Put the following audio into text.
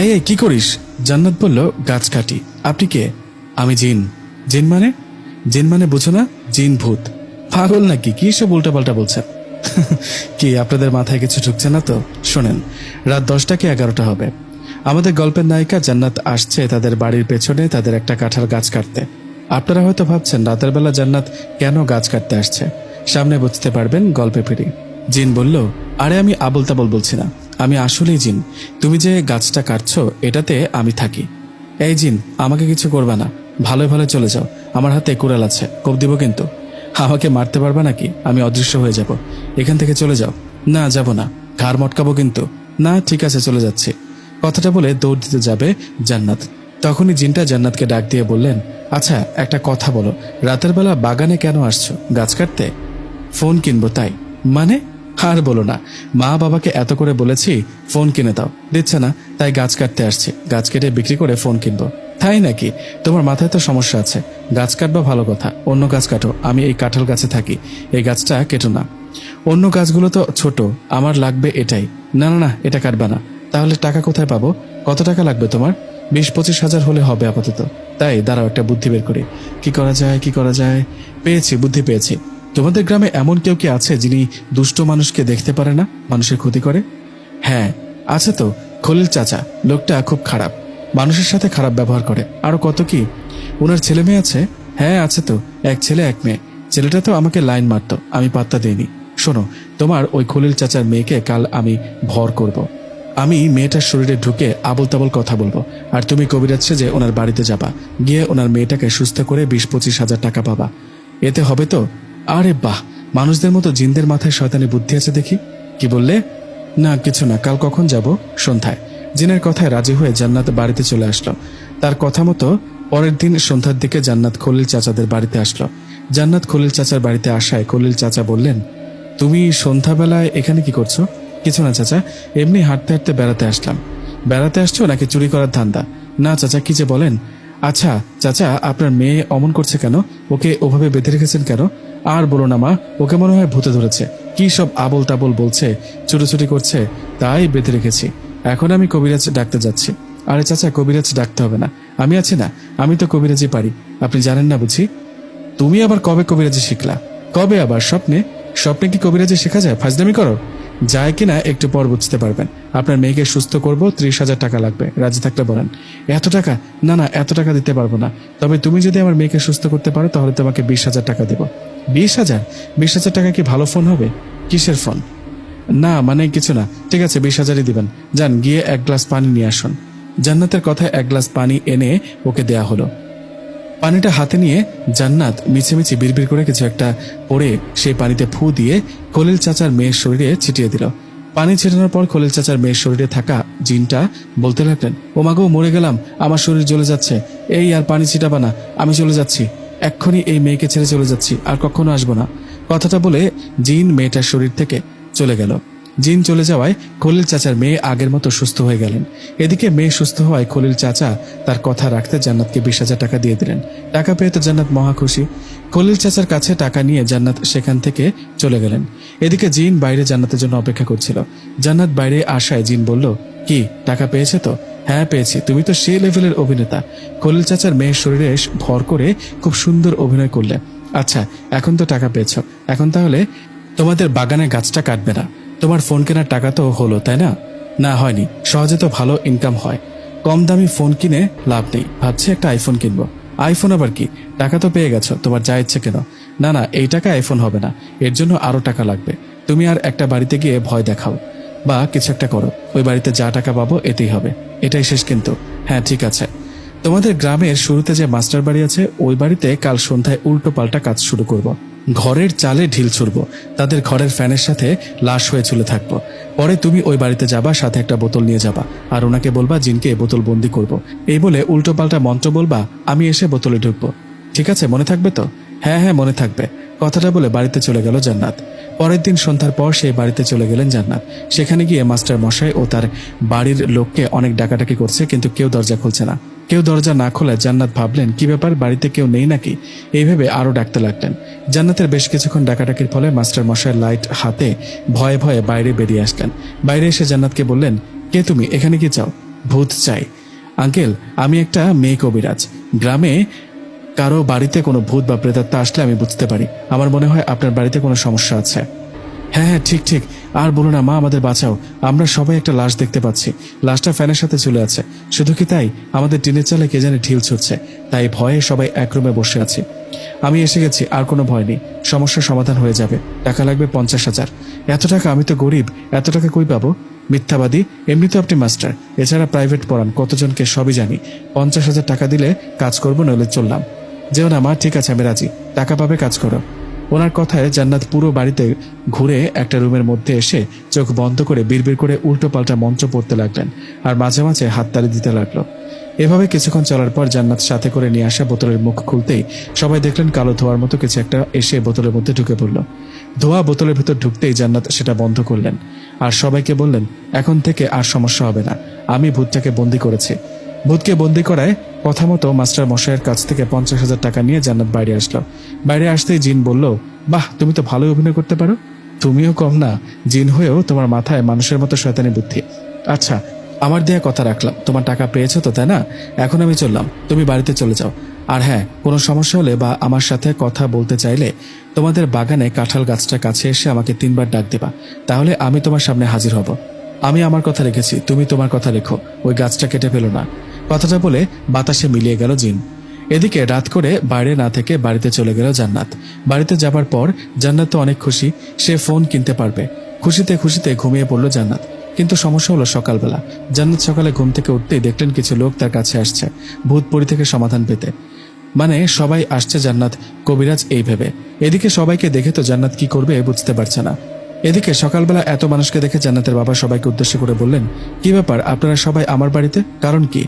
এই এই, কি করিস? জান্নাত বলল, গাছ কাটি। আপনি কে? আমি জিন। জিন মানে? জিন মানে বুঝো না, জিন ভূত। পাগল নাকি? কি সব উল্টাপাল্টা বলছেন? কি, আপনাদের মাথায় কিছু ঢুকছে না তো? শোনেন, রাত দশটা কি এগারোটা হবে? আমাদের গল্পের নায়িকা জান্নাত আসছে তাদের বাড়ির পেছনে তাদের একটা কাঁঠাল গাছ কাটতে। আপনারা হয়তো ভাবছেন, রাতের বেলা জান্নাত কেন গাছ কাটতে আসছে? সামনে বুঝতে পারবেন গল্পে ফিরি। জিন বলল, আরে আমি আবল তাবল বলছি না। আমি আসলেই জিন। তুমি যে গাছটা কাটছো, এটাতে আমি থাকি। এই জিন, আমাকে কিছু করবা না। ভালো ভালো চলে যাও। আমার হাতে কুড়াল আছে, কোপ দিব কিন্তু। আমাকে মারতে পারবা নাকি? আমি অদৃশ্য হয়ে যাব। এখান থেকে চলে যাও। না, যাব না। ঘাড় মটকাবো কিন্তু। না, ঠিক আছে, চলে যাচ্ছি। কথাটা বলে দৌড় দিতে যাবে জান্নাত। তখনই জিনটা জান্নাতকে ডাক দিয়ে বললেন আচ্ছা একটা কথা বলো। রাতের বেলা বাগানে কেন আসছো? গাছ কাটতে? ফোন কিনবো, তাই। মানে? আর বলো না, মা বাবাকে এত করে বলেছি, ফোন কিনে দাও। দিচ্ছে না, তাই গাছ কাটতে আসছি। গাছ কেটে বিক্রি করে ফোন কিনবো। তাই নাকি? তোমার মাথায় তো সমস্যা আছে। গাছ কাটবা ভালো কথা। অন্য গাছ কাটো। আমি এই কাঁঠাল গাছে থাকি। এই গাছটা কেটো না। অন্য গাছগুলো তো ছোট। আমার লাগবে এটাই। না না না, এটা কাটবা না। তাহলে টাকা কোথায় পাবো? কত টাকা লাগবে তোমার? বিশ, পঁচিশ হাজার হলে হবে আপাতত। তাই দাঁড়াও, একটা বুদ্ধি বের করি। কি করা যায়, কি করা যায়? পেয়েছি, বুদ্ধি পেয়েছি। তোমাদের গ্রামে এমন কেউ কি আছে যিনি দুষ্ট মানুষকে দেখতে পারে না, মানুষের ক্ষতি করে? হ্যাঁ আছে তো, খলিল চাচা, লোকটা খুব খারাপ, মানুষের সাথে খারাপ ব্যবহার করে। আরও কত কি? ওনার ছেলে মেয়ে আছে? হ্যাঁ আছে তো, এক ছেলে, এক মেয়ে। ছেলেটা তো আমাকে লাইন মারতো, আমি পাত্তা দেইনি। শোনো, তোমার ওই খলিল চাচার মেয়েকে কাল আমি ভর করব। আমি মেয়েটার শরীরে ঢুকে আবল তাবল কথা বলব, আর তুমি কবিরাজ যে ওনার বাড়িতে যাবা। গিয়ে ওনার মেয়েটাকে সুস্থ করে বিশ পঁচিশ হাজার টাকা পাবা। এতে হবে তো? আরে বাহ, মানুষদের মতো জিনদের মাথায় শয়তানি বুদ্ধি আছে দেখি। কি বললে? না, কিছু না, কাল কখন যাব? সন্ধ্যায়। জিনের কথায় রাজি হয়ে জান্নাত বাড়িতে চলে আসলো। তার কথা মতো পরের দিন সন্ধ্যার দিকে জান্নাত খলিল চাচাদের বাড়িতে আসলো। জান্নাত খলিল চাচার বাড়িতে আসায় খলিল চাচা বললেন, তুমি সন্ধ্যাবেলায় এখানে কি করছ? কিছু না চাচা, এমনি হাঁটতে হাঁটতে বেড়াতে আসলাম। বেড়াতে আসছো নাকি চুরি করার ধান্দা? না চাচা, কি যে বলেন? আচ্ছা চাচা, আপনার মেয়ে অমন করছে কেন? ওকে ওভাবে বেঁধে রেখেছেন কেন? আর বলো না, মা, ওকে মনে হয় ভূতে ধরেছে। কি সব আবল তাবল বলছে ছুটোছুটি করছে, তাই বেঁধে রেখেছি। এখন আমি কবিরাজ ডাকতে যাচ্ছি। আরে চাচা, কবিরাজ ডাকতে হবে না। আমি আছি না, আমি তো কবিরাজি পারি। আপনি জানেন না বুঝি? তুমি আবার কবে কবিরাজি শিখলা? কবে আবার স্বপ্নে? স্বপ্নে কি কবিরাজি শেখা যায়? ফাজদামি করো। যায় কিনা একটু পর বুঝতে পারবেন। আপনার মেয়েকে সুস্থ করব, ত্রিশ হাজার টাকা লাগবে। রাজি থাকতে বলেন। এত টাকা? না না, এত টাকা দিতে পারব না। তবে তুমি যদি আমার মেয়েকে সুস্থ করতে পারো, তাহলে তোমাকে বিশ হাজার টাকা দেবো। বিশ হাজার? বিশ হাজার টাকা কি ভালো ফোন হবে? কিসের ফোন? না মানে কিছু না। ঠিক আছে, বিশ হাজারই দিবেন। যান, গিয়ে এক গ্লাস পানি নিয়ে আসুন। জান্নাতের কথায় এক গ্লাস পানি এনে ওকে দেয়া হলো। পানিটা হাতে নিয়ে জান্নাত মিছিমিছি বিড়বিড় করে কিছু একটা পরে সেই পানিতে ফু দিয়ে খলিল চাচার মেয়ের শরীরে ছিটিয়ে দিল। পানি ছিটানোর পর খলিল চাচার মেয়ের শরীরে থাকা জিনটা বলতে লাগলেন ও মাগো মরে গেলাম। আমার শরীর জ্বলে যাচ্ছে। এই আর পানি ছিটাবা না। আমি চলে যাচ্ছি। এক্ষুনি এই মেয়েকে ছেড়ে চলে যাচ্ছি, আর কখনো আসব না। কথাটা বলে জিন মেয়েটার শরীর থেকে চলে গেল। জিন চলে যাওয়ায় খলিল চাচার মেয়ে আগের মতো সুস্থ হয়ে গেলেন। এদিকে মেয়ে সুস্থ হওয়ায় খলিল চাচা তার কথা রাখতে জান্নাতকে বিশ হাজার টাকা দিয়ে দিলেন। টাকা পেয়ে তো জান্নাত মহা খুশি। খলিল চাচার কাছে টাকা নিয়ে জান্নাত সেখান থেকে চলে গেলেন। এদিকে জিন বাইরে জান্নাতের জন্য অপেক্ষা করছিল। জান্নাত বাইরে আসায় জিন বলল, কি, টাকা পেয়েছে তো? হ্যাঁ পেয়েছি। তুমি তো সেই লেভেলের অভিনেতা। খলিল চাচার মেয়ের শরীরে ভর করে খুব সুন্দর অভিনয় করলে। আচ্ছা এখন তো টাকা পেয়েছ। এখন তাহলে তোমাদের বাগানে গাছটা কাটবে না। তোমার ফোন কেনার টাকা তো হলো, তাই না? না, হয়নি। সহজে তো ভালো ইনকাম হয়। কম দামি ফোন কিনে লাভ নেই। ভাবছি একটা আইফোন কিনবো। আইফোন আবার কি? টাকা তো পেয়ে গেছো, তোমার যা ইচ্ছে কেন। না না, এই টাকা আইফোন হবে না। এর জন্য আরও টাকা লাগবে। তুমি আর একটা বাড়িতে গিয়ে ভয় দেখাও। বা কিছু একটা করো। ওই বাড়িতে যা টাকা পাবো এতেই হবে। এটাই শেষ কিন্তু। হ্যাঁ ঠিক আছে। তোমাদের গ্রামের শুরুতে যে মাস্টার বাড়ি আছে, ওই বাড়িতে কাল সন্ধ্যায় উল্টো পাল্টা কাজ শুরু করব। ঘরের চালে ঢিল ছুড়ব। তাদের ঘরের ফ্যানের সাথে লাশ হয়ে চলে থাকব। পরে তুমি ওই বাড়িতে যাবা, সাথে একটা বোতল নিয়ে যাবা। আর ওনাকে বলবা, জিনকে বোতল বন্দি করব। এই বলে উল্টো পাল্টা মন্ত্র বলবা, আমি এসে বোতলে ঢুকবো। ঠিক আছে, মনে থাকবে তো? হ্যাঁ হ্যাঁ মনে থাকবে। কথাটা বলে বাড়িতে চলে গেল জান্নাত। পরের দিন সন্ধ্যার পর সেই বাড়িতে চলে গেলেন জান্নাত। সেখানে গিয়ে মাস্টার মশাই ও তার বাড়ির লোককে অনেক ডাকাডাকি করছে, কিন্তু কেউ দরজা খুলছে না। কেউ দরজা না খোলায় জান্নাত ভাবলেন, কি ব্যাপার, বাড়িতে কেউ নেই নাকি? এইভাবে আরও ডাকতে লাগলেন। জান্নাতের বেশ কিছুক্ষণ ডাকাডাকির ফলে মাস্টার মশাই লাইট হাতে ভয়ে ভয়ে বাইরে বেরিয়ে আসলেন। বাইরে এসে জান্নাতকে বললেন, কে তুমি? এখানে কি চাও? ভূত চাই। আঙ্কেল, আমি একটা মেয়ে কবিরাজ। গ্রামে কারও বাড়িতে কোনো ভূত বা প্রেতাত্মা আসলে আমি বুঝতে পারি। আমার মনে হয় আপনার বাড়িতে কোনো সমস্যা আছে। হ্যাঁ হ্যাঁ ঠিক ঠিক। আর বলো না, মা, আমাদের বাঁচাও। আমরা সবাই একটা লাশ দেখতে পাচ্ছি। লাশটা ফ্যানের সাথে চলে আছে। শুধু কি তাই? আমাদের টিনের চালে কে জানে ঢিল ছুটছে তাই ভয়ে সবাই এক রুমে বসে আছি। আমি এসে গেছি, আর কোনো ভয় নেই। সমস্যার সমাধান হয়ে যাবে। টাকা লাগবে পঞ্চাশ হাজার। এত টাকা, আমি তো গরিব। এত টাকা কই পাবো? মিথ্যাবাদী? এমনি তো আপনি মাস্টার। এছাড়া প্রাইভেট পড়ান, কতজনকে সবই জানি। পঞ্চাশ হাজার টাকা দিলে কাজ করব, নইলে চললাম। যেও না, মা, ঠিক আছে, আমি রাজি। টাকা পাবে, কাজ করো। ওনার কথায় জান্নাত পুরো বাড়িতে ঘুরে একটা রুমের মধ্যে এসে চোখ বন্ধ করে বিড়বিড় করে উল্টো পাল্টা মন্ত্র পড়তে লাগলেন আর মাঝে মাঝে হাততালি দিতে লাগল। এভাবে কিছুক্ষণ চলার পর জান্নাত সাথে করে নিয়ে আসা বোতলের মুখ খুলতেই সবাই দেখলেন কালো ধোয়ার মতো কিছু একটা এসে বোতলের মধ্যে ঢুকে পড়ল। ধোয়া বোতলের ভিতর ঢুকতেই জান্নাত সেটা বন্ধ করলেন আর সবাইকে বললেন, এখন থেকে আর সমস্যা হবে না। আমি ভূতটাকে বন্দি করেছি। ভূতকে বন্দি করায় কথা মতো মাস্টার মশাইয়ের কাছ থেকে পঞ্চাশ হাজার টাকা নিয়ে জান্নাত বাইরে আসলো বাইরে আসতেই জিন বলল, বাহ, তুমি তো ভালোই অভিনয় করতে পারো। তুমিও কম না, জিন হয়েও তোমার মাথায় মানুষের মতো শয়তানি বুদ্ধি। আচ্ছা আমার দেয়া কথা রাখলাম। তোমার টাকা পেয়েছ তো, তাই না? এখন আমি চললাম। তুমি বাড়িতে চলে যাও। আর হ্যাঁ কোনো সমস্যা হলে বা আমার সাথে কথা বলতে চাইলে তোমাদের বাগানে কাঁঠাল গাছটা কাছে এসে আমাকে তিনবার ডাক দেবা। তাহলে আমি তোমার সামনে হাজির হব। আমি আমার কথা রেখেছি, তুমি তোমার কথা রেখো। ওই গাছটা কেটে ফেলো না। কথাটা বলে বাতাসে মিলিয়ে গেল জিন। এদিকে রাত করে বাইরে না থেকে বাড়িতে চলে গেল জান্নাত। বাড়িতে যাবার পর জান্নাত তো অনেক খুশি, সে ফোন কিনতে পারবে। খুশিতে খুশিতে ঘুমিয়ে পড়ল জান্নাত। কিন্তু সমস্যা হলো সকালবেলা। জান্নাত সকালে ঘুম থেকে উঠতেই দেখলেন কিছু লোক তার কাছে আসছে, ভূতপুরি থেকে সমাধান পেতে। মানে সবাই আসছে জান্নাত, কবিরাজ এই ভেবে। এদিকে সবাইকে দেখে তো জান্নাত কি করবে বুঝতে পারছে না। এদিকে সকালবেলা এত মানুষকে দেখে জান্নাতের বাবা সবাইকে উদ্দেশ্য করে বললেন, কি ব্যাপার, আপনারা সবাই আমার বাড়িতে? কারণ কি?